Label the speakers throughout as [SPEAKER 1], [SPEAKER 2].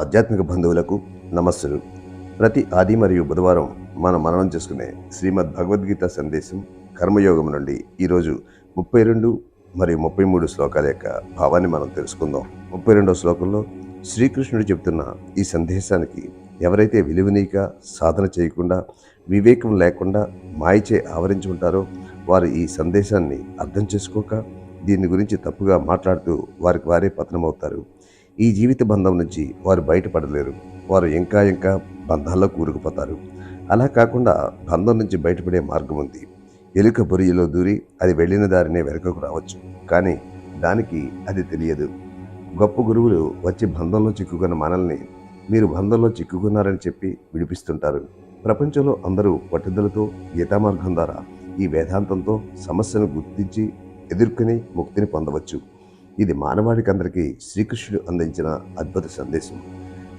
[SPEAKER 1] ఆధ్యాత్మిక బంధువులకు నమస్సులు. ప్రతి ఆది మరియు బుధవారం మనం మననం చేసుకునే శ్రీమద్ భగవద్గీత సందేశం కర్మయోగం నుండి ఈరోజు ముప్పై రెండు మరియు ముప్పై మూడు శ్లోకాల యొక్క భావాన్ని మనం తెలుసుకుందాం. ముప్పై రెండవ శ్లోకంలో శ్రీకృష్ణుడు చెబుతున్న ఈ సందేశానికి ఎవరైతే విలువనీక సాధన చేయకుండా వివేకం లేకుండా మాయచే ఆవరించి ఉంటారో వారు ఈ సందేశాన్ని అర్థం చేసుకోక దీని గురించి తప్పుగా మాట్లాడుతూ వారికి వారే పతనమవుతారు. ఈ జీవిత బంధం నుంచి వారు బయటపడలేరు. వారు ఇంకా ఇంకా బంధాల్లో కూరుకుపోతారు. అలా కాకుండా బంధం నుంచి బయటపడే మార్గం ఉంది. ఎలుక బొరియలో దూరి అది వెళ్ళిన దారినే వెనుకకు రావచ్చు. కానీ దానికి అది తెలియదు. గొప్ప గురువులు వచ్చి బంధంలో చిక్కుకున్న మనల్ని మీరు బంధంలో చిక్కుకున్నారని చెప్పి విడిపిస్తుంటారు. ప్రపంచంలో అందరూ పట్టుదలతో గీతామార్గం ద్వారా ఈ వేదాంతంతో సమస్యను గుర్తించి ఎదుర్కొని ముక్తిని పొందవచ్చు. ఇది మానవాళికి అందరికీ శ్రీకృష్ణుడు అందించిన అద్భుత సందేశం.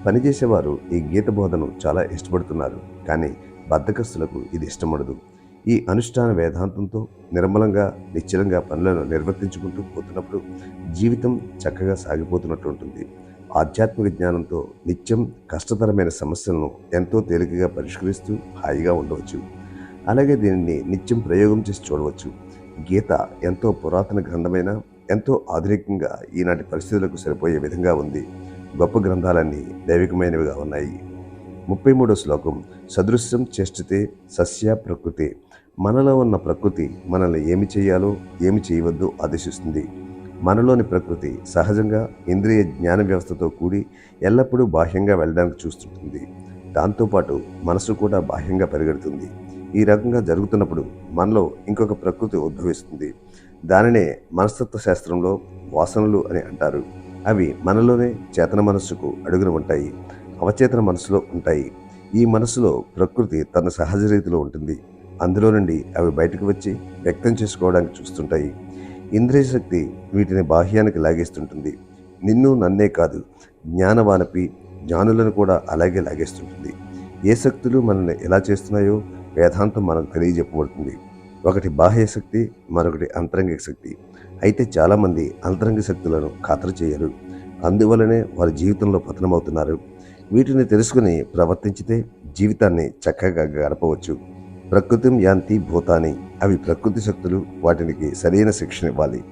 [SPEAKER 1] పనిచేసేవారు ఈ గీత బోధను చాలా ఇష్టపడుతున్నారు కానీ బద్ధకస్తులకు ఇది ఇష్టపడదు ఈ అనుష్ఠాన వేదాంతంతో నిర్మలంగా నిశ్చలంగా పనులను నిర్వర్తించుకుంటూ పోతున్నప్పుడు జీవితం చక్కగా సాగిపోతున్నట్టు ఉంటుంది. ఆధ్యాత్మిక జ్ఞానంతో నిత్యం కష్టతరమైన సమస్యలను ఎంతో తేలికగా పరిష్కరిస్తూ హాయిగా ఉండవచ్చు. అలాగే దీనిని నిత్యం ప్రయోగం చేసి చూడవచ్చు. గీత ఎంతో పురాతన గ్రంథమైన ఎంతో ఆధునికంగా ఈనాటి పరిస్థితులకు సరిపోయే విధంగా ఉంది. గొప్ప గ్రంథాలన్నీ దైవికమైనవిగా ఉన్నాయి. ముప్పై మూడో శ్లోకం సదృశ్యం చేష్టితే సస్య ప్రకృతి. మనలో ఉన్న ప్రకృతి మనల్ని ఏమి చేయాలో ఏమి చేయవద్దో ఆదేశిస్తుంది. మనలోని ప్రకృతి సహజంగా ఇంద్రియ జ్ఞాన వ్యవస్థతో కూడి ఎల్లప్పుడూ బాహ్యంగా వెళ్ళడానికి చూస్తుంటుంది. దాంతోపాటు మనసు కూడా బాహ్యంగా పరిగెడుతుంది. ఈ రకంగా జరుగుతున్నప్పుడు మనలో ఇంకొక ప్రకృతి ఉద్భవిస్తుంది. దానినే మనస్తత్వ శాస్త్రంలో వాసనలు అని అంటారు. అవి మనలోనే చేతన మనస్సుకు అడుగున ఉంటాయి అవచేతన మనసులో ఉంటాయి. ఈ మనసులో ప్రకృతి తన సహజ రీతిలో ఉంటుంది. అందులో నుండి అవి బయటకు వచ్చి వ్యక్తం చేసుకోవడానికి చూస్తుంటాయి. ఇంద్రియ శక్తి వీటిని బాహ్యానికి లాగేస్తుంటుంది. నిన్ను నన్నే కాదు జ్ఞానవానపి జ్ఞానులను కూడా అలాగే లాగేస్తుంటుంది. ఏ శక్తులు మనల్ని ఎలా చేస్తున్నాయో వేదాంతం మనకు తెలియజెప్పబడుతుంది. ఒకటి బాహ్య శక్తి మరొకటి అంతరంగిక శక్తి. అయితే చాలామంది అంతరంగ శక్తులను ఖాతరు చేయరు. అందువలనే వారి జీవితంలో పతనమవుతున్నారు. వీటిని తెలుసుకుని ప్రవర్తించితే జీవితాన్ని చక్కగా గడపవచ్చు. ప్రకృతిం యాంతి భూతాని. అవి ప్రకృతి శక్తులు వాటికి సరైన శిక్షణ ఇవ్వాలి.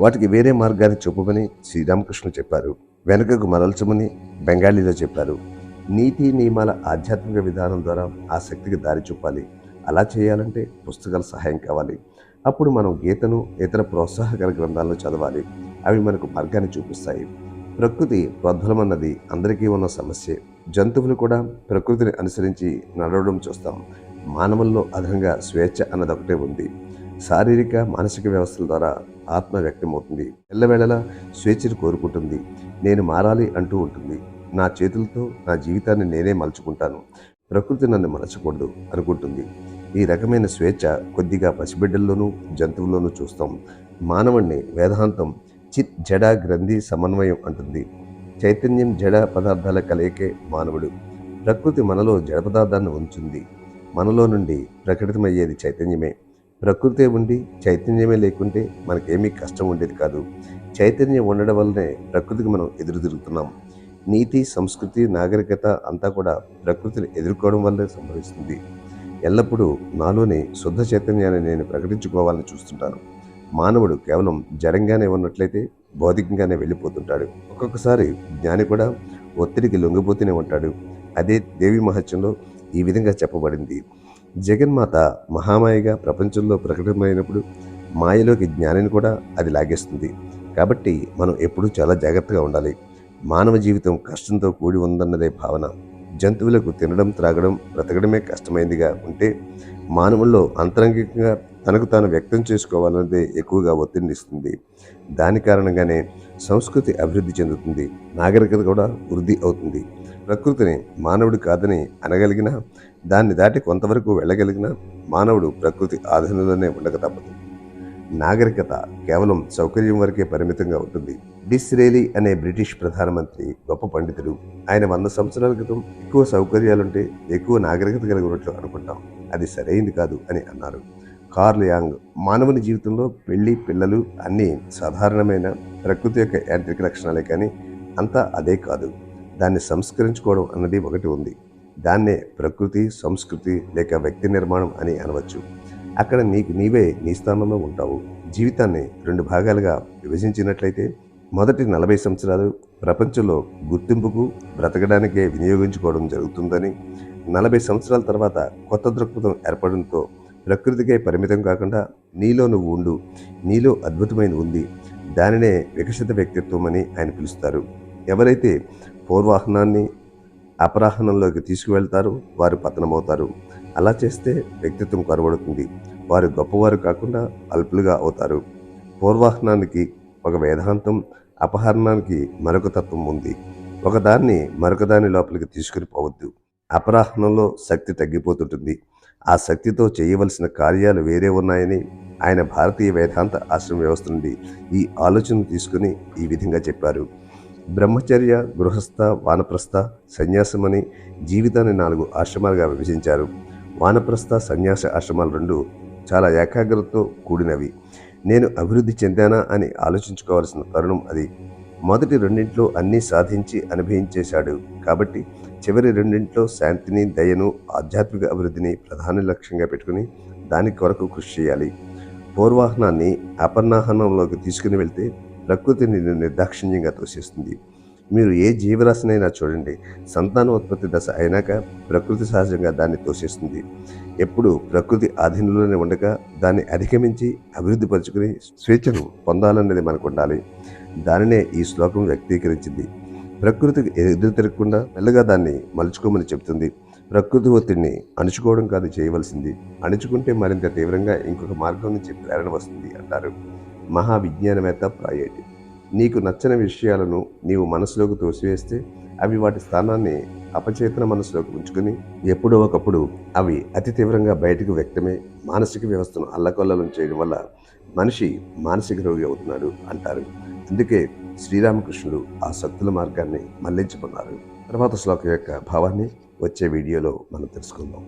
[SPEAKER 1] వాటికి వేరే మార్గాన్ని చూపమని శ్రీరామకృష్ణ చెప్పారు. వెనుకకు మరల్చమని బెంగాలీలో చెప్పారు. నీతి నియమాల ఆధ్యాత్మిక విధానం ద్వారా ఆ శక్తికి దారి చూపాలి. అలా చేయాలంటే పుస్తకాల సహాయం కావాలి. అప్పుడు మనం గీతను ఇతర ప్రోత్సాహకర గ్రంథాలను చదవాలి. అవి మనకు మార్గాన్ని చూపిస్తాయి. ప్రకృతి ప్రోద్బలమన్నది అందరికీ ఉన్న సమస్యే. జంతువులు కూడా ప్రకృతిని అనుసరించి నడవడం చూస్తాం. మానవుల్లో అదనంగా స్వేచ్ఛ అన్నది ఒకటే ఉంది. శారీరక మానసిక వ్యవస్థల ద్వారా ఆత్మ వ్యక్తమవుతుంది. ఎల్లవేళలా స్వేచ్ఛను కోరుకుంటుంది. నేను మారాలి అంటూ ఉంటుంది. నా చేతులతో నా జీవితాన్ని నేనే మలుచుకుంటాను. ప్రకృతి నన్ను మలచకూడదు అనుకుంటుంది. ఈ రకమైన స్వేచ్ఛ కొద్దిగా పసిబిడ్డల్లోనూ జంతువుల్లోనూ చూస్తాం. మానవుణ్ణి వేదాంతం చిత్ జడ గ్రంథి సమన్వయం అంటుంది. చైతన్యం జడ పదార్థాల కలయికే మానవుడు. ప్రకృతి మనలో జడ పదార్థాన్ని ఉంచుంది. మనలో నుండి ప్రకటితమయ్యేది చైతన్యమే. ప్రకృతే ఉండి చైతన్యమే లేకుంటే మనకేమీ కష్టం ఉండేది కాదు. చైతన్యం ఉండడం వల్లనే ప్రకృతికి మనం ఎదురు తిరుగుతున్నాం నీతి సంస్కృతి నాగరికత అంతా కూడా ప్రకృతిని ఎదుర్కోవడం వల్లే సంభవిస్తుంది. ఎల్లప్పుడూ నాలోని శుద్ధ చైతన్యాన్ని నేను ప్రకటించుకోవాలని చూస్తుంటాను. మానవుడు కేవలం జడంగానే ఉన్నట్లయితే భౌతికంగానే వెళ్ళిపోతుంటాడు. ఒక్కొక్కసారి జ్ఞాని కూడా ఒత్తిడికి లొంగిపోతూనే ఉంటాడు. అదే దేవి మహత్యంలో ఈ విధంగా చెప్పబడింది. జగన్మాత మహామాయగా ప్రపంచంలో ప్రకటమైనప్పుడు మాయలోకి జ్ఞానిని కూడా అది లాగేస్తుంది. కాబట్టి మనం ఎప్పుడూ చాలా జాగ్రత్తగా ఉండాలి. మానవ జీవితం కష్టంతో కూడి ఉందన్నదే భావన. జంతువులకు తినడం త్రాగడం బ్రతకడమే కష్టమైందిగా ఉంటే మానవుల్లో అంతరంగికంగా తనకు తాను వ్యక్తం చేసుకోవాలన్నదే ఎక్కువగా ఒత్తిడినిస్తుంది. దాని కారణంగానే సంస్కృతి అభివృద్ధి చెందుతుంది. నాగరికత కూడా వృద్ధి అవుతుంది. ప్రకృతిని మానవుడు కాదని అనగలిగినా దాన్ని దాటి కొంతవరకు వెళ్ళగలిగినా మానవుడు ప్రకృతి ఆధీనంలోనే ఉండక తప్పదు. నాగరికత కేవలం సౌకర్యం వరకే పరిమితంగా ఉంటుంది. డిస్రేలి అనే బ్రిటిష్ ప్రధానమంత్రి గొప్ప పండితుడు. ఆయన వంద సంవత్సరాల క్రితం ఎక్కువ సౌకర్యాలుంటే ఎక్కువ నాగరికత కలిగి ఉన్నట్లు అనుకుంటాం. అది సరైంది కాదు అని అన్నారు. కార్ల్ యాంగ్ మానవుని జీవితంలో పెళ్ళి పిల్లలు అన్నీ సాధారణమైన ప్రకృతి యొక్క యాంత్రిక లక్షణాలే కానీ అంతా అదే కాదు. దాన్ని సంస్కరించుకోవడం అన్నది ఒకటి ఉంది. దాన్నే ప్రకృతి సంస్కృతి లేక వ్యక్తి నిర్మాణం అని అనవచ్చు. అక్కడ నీకు నీవే నీ స్థానంలో ఉంటావు. జీవితాన్ని రెండు భాగాలుగా విభజించినట్లయితే మొదటి నలభై సంవత్సరాలు ప్రపంచంలో గుర్తింపుకు బ్రతకడానికే వినియోగించుకోవడం జరుగుతుందని నలభై సంవత్సరాల తర్వాత కొత్త దృక్పథం ఏర్పడంతో ప్రకృతికే పరిమితం కాకుండా నీలో నువ్వు ఉండు నీలో అద్భుతమైన ఉంది దానినే వికసిత వ్యక్తిత్వం అని ఆయన పిలుస్తారు. ఎవరైతే పూర్వాహనాన్ని అపరాహనంలోకి తీసుకువెళ్తారో వారు పతనమవుతారు. అలా చేస్తే వ్యక్తిత్వం కనబడుతుంది వారు గొప్పవారు కాకుండా అల్పులుగా అవుతారు. పూర్వాహ్నానికి ఒక వేదాంతం అపహరణానికి మరొక తత్వం ఉంది. ఒకదాన్ని మరొక దాని లోపలికి తీసుకుని పోవద్దు. అపరాహ్నంలో శక్తి తగ్గిపోతుంటుంది. ఆ శక్తితో చేయవలసిన కార్యాలు వేరే ఉన్నాయని ఆయన భారతీయ వేదాంత ఆశ్రమ వ్యవస్థ నుండి ఈ ఆలోచన తీసుకుని ఈ విధంగా చెప్పారు. బ్రహ్మచర్య గృహస్థ వానప్రస్థ సన్యాసమని జీవితాన్ని నాలుగు ఆశ్రమాలుగా విభజించారు. వానప్రస్థ సన్యాస ఆశ్రమాలు రెండు చాలా ఏకాగ్రతతో కూడినవి. నేను అభివృద్ధి చెందానా అని ఆలోచించుకోవాల్సిన తరుణం అది. మొదటి రెండింట్లో అన్నీ సాధించి అనుభవించేశాడు. కాబట్టి చివరి రెండింట్లో శాంతిని దయను ఆధ్యాత్మిక అభివృద్ధిని ప్రధాన లక్ష్యంగా పెట్టుకుని దాని కొరకు కృషి చేయాలి. పూర్వాహనాన్ని అపర్ణాహనంలోకి తీసుకుని వెళ్తే ప్రకృతిని నిర్దాక్షిణ్యంగా తోసేస్తుంది. మీరు ఏ జీవరాశినైనా చూడండి. సంతానోత్పత్తి దశ అయినాక ప్రకృతి సహజంగా దాన్ని తోసేస్తుంది. ఎప్పుడు ప్రకృతి ఆధీనంలోనే ఉండగా దాన్ని అధిగమించి అభివృద్ధి పరుచుకుని స్వేచ్ఛను పొందాలన్నది మనకు ఉండాలి దానినే ఈ శ్లోకం వ్యక్తీకరించింది. ప్రకృతికి ఎదురు తిరగకుండా మెల్లగా దాన్ని మలుచుకోమని చెబుతుంది. ప్రకృతి ఒత్తిడిని అణుచుకోవడం కాదు చేయవలసింది. అణుచుకుంటే మరింత తీవ్రంగా ఇంకొక మార్గం నుంచి ప్రేరణ వస్తుంది అంటారు. మహావిజ్ఞానవేత్త ప్రాయేటి. నీకు నచ్చని విషయాలను నీవు మనసులోకి తోసివేస్తే అవి వాటి స్థానాన్ని అపచేతన మనసులోకి ఉంచుకుని ఎప్పుడో ఒకప్పుడు అవి అతి తీవ్రంగా బయటకు వ్యక్తమే మానసిక వ్యవస్థను అల్లకొల్లలం చేయడం వల్ల మనిషి మానసిక రోగి అవుతున్నాడు అంటారు. అందుకే శ్రీరామకృష్ణుడు ఆ శక్తుల మార్గాన్ని మళ్ళించుకున్నారు. తర్వాత శ్లోకం యొక్క భావాన్ని వచ్చే వీడియోలో మనం తెలుసుకుందాం.